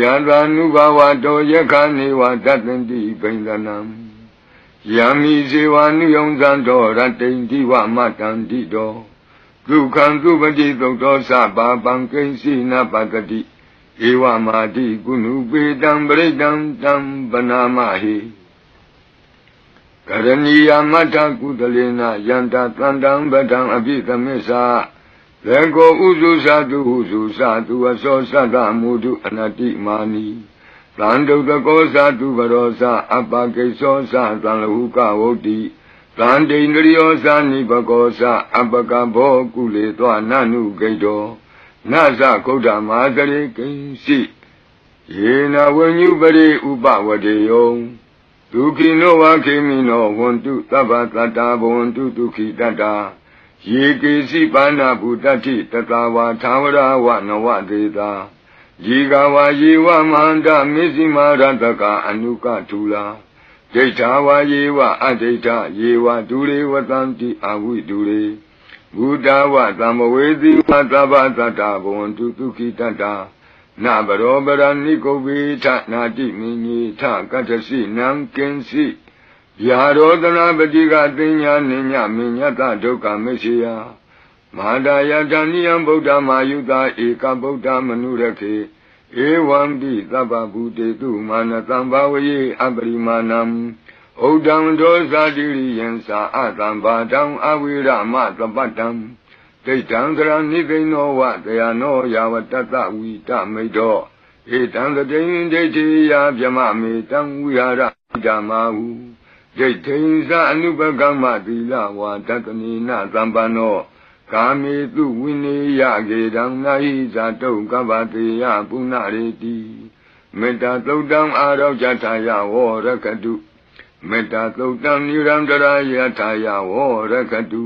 ယတာနုဘဝတောယခနေဝတတ္တန္တိပိန္ဒနံယံမိဇေဝနုယုံဇံတော်ရတ္တိန္တိဝမတံတိတောဒုက္ခံသုပတိသုတ်တော်သဗ္ဗပံကိဉ္စီနပတတိဧဝမာတိကုဏုပေတံပရိတံတံပနာမဟိကရဏီယမတ္ထကုသလေနယန္တတန္တံပဒံအပိသမစ္ဆာ လေကိုဥစုသတုဟုစုသတုအစောသတ္တမုဒုအနတိမာနီသံဒုတကောသတုပရောသအပကိသောသသံလဟုကဝုတ်တိသံဒိန္ဒရိယောသနိပကောသအပကဘောကုလေသောနနုဂိတောနသကုဋ္ဌမာတရေကိဉ္စီယေနဝဉ္ညုပရိဥပဝတေယောဒုက္ခိနောဝခေမိနောဝန္တုသဗ္ဗတတ္တာဘဝန္တုဒုက္ခိတတ္တာ ယေကေစီပါဏဗုတ္တိတတဝါသာဝရဝနဝဒေတာယေကဝါယေဝမန္တမေဇိမာရတကအနုကထူလာဒိဋ္ဌာဝါယေဝအဒိဋ္ဌယေဝဒူရေဝတံတိအဝိဒူရေဘုဒ္ဓဝသံမဝေတိဝသဗ္ဗတတ္တာဘဝန္တုဒုက္ခိတတ္တာနဘရောပရဏိကုဗ္ဗေထနာတိမိညေထကတ္ထစီနံကင်စီ ယာရောတနာပတိကသိညာနိညမိညတဒုက္ခမရှိယမဟာဒယတဏိယံဗုဒ္ဓမာယုတာဧကဗုဒ္ဓမနုရခေဧဝံတိသဗ္ဗဗုတေတုမာနတံဘာဝယေအပရိမာဏံဩဒံဒောဇာတိရိယံသာအတံဘာတံအဝိရမသပတ္တံဒိဋ္ဌံသရဏိကိနောဝတယနောယာဝတတဝိတမိတောဧတံတတိယဒိဋ္ဌိယဗြမမေတံဝိဟာရဓမ္မာဟု ဒိဋ္ဌိသအနုပကမ္မသီလဝါတတနိနသံပန္နောကာမေတုဝိနေယကေတံနာဟိဇာတုကဗ္ဗတေယပုဏ္ဏရေတိမေတ္တာသုတ်တံအာရောဇထာယဝရကတုမေတ္တာသုတ်တံနိရန္တရာယထာယဝရကတု